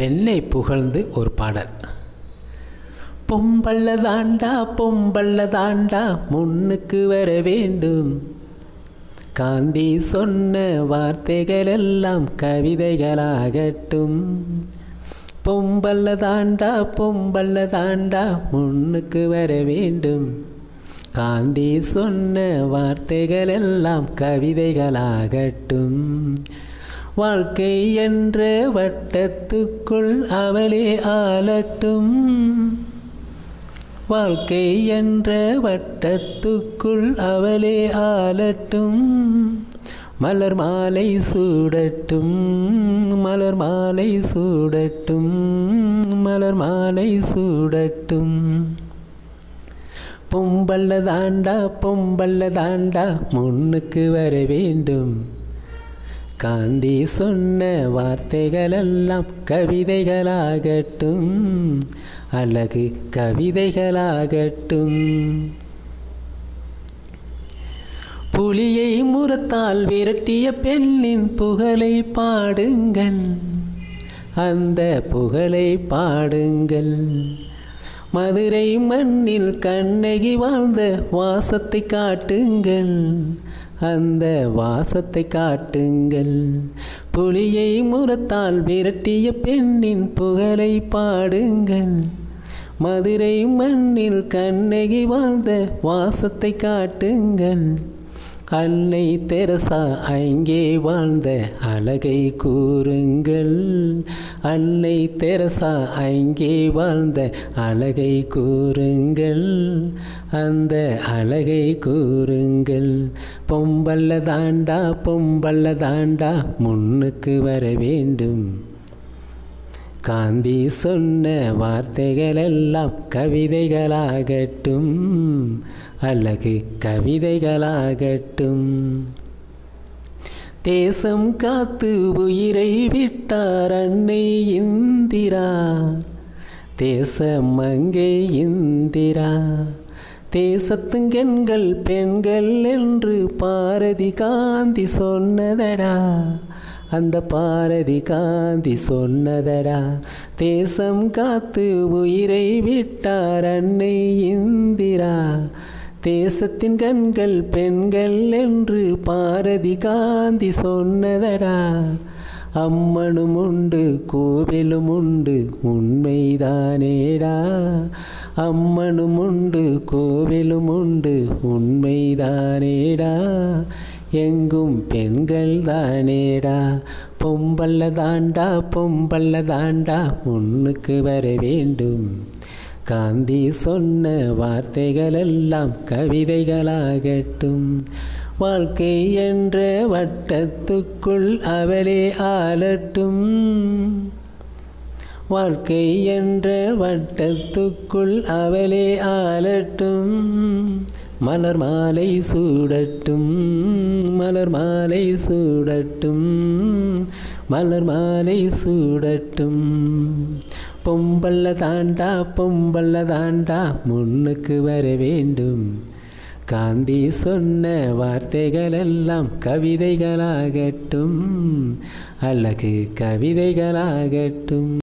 பெண்ணை புகழ்ந்து ஒரு பாடல். பொம்பல்ல தாண்டா பொம்பல்ல தாண்டா முன்னுக்கு வர வேண்டும். காந்தி சொன்ன வார்த்தைகள் எல்லாம் கவிதைகளாகட்டும். பொம்பல்ல தாண்டா பொம்பல்ல தாண்டா முன்னுக்கு வர வேண்டும். காந்தி சொன்ன வார்த்தைகள் எல்லாம் கவிதைகளாகட்டும். வாழ்க்கை என்ற வட்டத்துக்குள் அவளே ஆளட்டும். வாழ்க்கை என்ற வட்டத்துக்குள் அவளே ஆளட்டும். மலர் மாலை சூடட்டும் மலர் மாலை சூடட்டும் மலர் மாலை சூடட்டும். பொம்பல்ல தாண்டா பொம்பல்ல தாண்டா முன்னுக்கு வர வேண்டும். காந்தி சொன்ன வார்த்தைகளெல்லாம் கவிதைகளாகட்டும். அழகு கவிதைகளாகட்டும். புலியை முறத்தால் விரட்டிய பெண்ணின் புகழை பாடுங்கள். அந்த புகழை பாடுங்கள். மதுரை மண்ணில் கண்ணகி வாழ்ந்த வாசத்தை காட்டுங்கள். அந்த வாசத்தை காட்டுங்கள். புலியை முறத்தால் விரட்டிய பெண்ணின் புகழை பாடுங்கள். மதுரை மண்ணில் கண்ணகி வாழ்ந்த வாசத்தை காட்டுங்கள். அன்னை தெரசா அங்கே வாழ்ந்த அழகை கூறுங்கள். அன்னை தெரசா அங்கே வாழ்ந்த அழகை கூறுங்கள். அந்த அழகை கூறுங்கள். பொம்பல்ல தாண்டா பொம்பல்ல தாண்டா முன்னுக்கு வர வேண்டும். காந்தி சொன்ன வார்த்தைகளெல்லாம் கவிதைகளாகட்டும் அழகு கவிதைகளாகட்டும். தேசம் காத்து உயிரை விட்டார் அன்னை இந்திரா. தேசம் அங்கே இந்திரா. தேசத்துங்கெண்கள் பெண்கள் என்று பாரதி காந்தி சொன்னதடா. அந்த பாரதி காந்தி சொன்னதடா தேசம் காத்து உயிரை விட்டார் அன்னை இந்திரா. தேசத்தின் கண்கள் பெண்கள் என்று பாரதி காந்தி சொன்னதடா. அம்மனும் உண்டு கோவிலும் உண்டு உண்மைதானேடா. அம்மனும் உண்டு கோவிலும் உண்டு உண்மைதானேடா. எங்கும் பெண்கள் தானேடா? பொம்பல்ல தாண்டா பொம்பல்ல தாண்டா முன்னுக்கு வர வேண்டும். காந்தி சொன்ன வார்த்தைகளெல்லாம் கவிதைகளாகட்டும். வாழ்க்கை என்ற வட்டத்துக்குள் அவளே ஆளட்டும். வாழ்க்கை என்ற வட்டத்துக்குள் அவளே ஆளட்டும். மலர் மாலை சூடட்டும் மலர் மாலை சூடட்டும் மலர் மாலை சூடட்டும். பொம்பல்ல தாண்டா பொம்பல்ல தாண்டா முன்னுக்கு வர வேண்டும். காந்தி சொன்ன வார்த்தைகளெல்லாம் கவிதைகளாகட்டும் அழகு கவிதைகளாகட்டும்.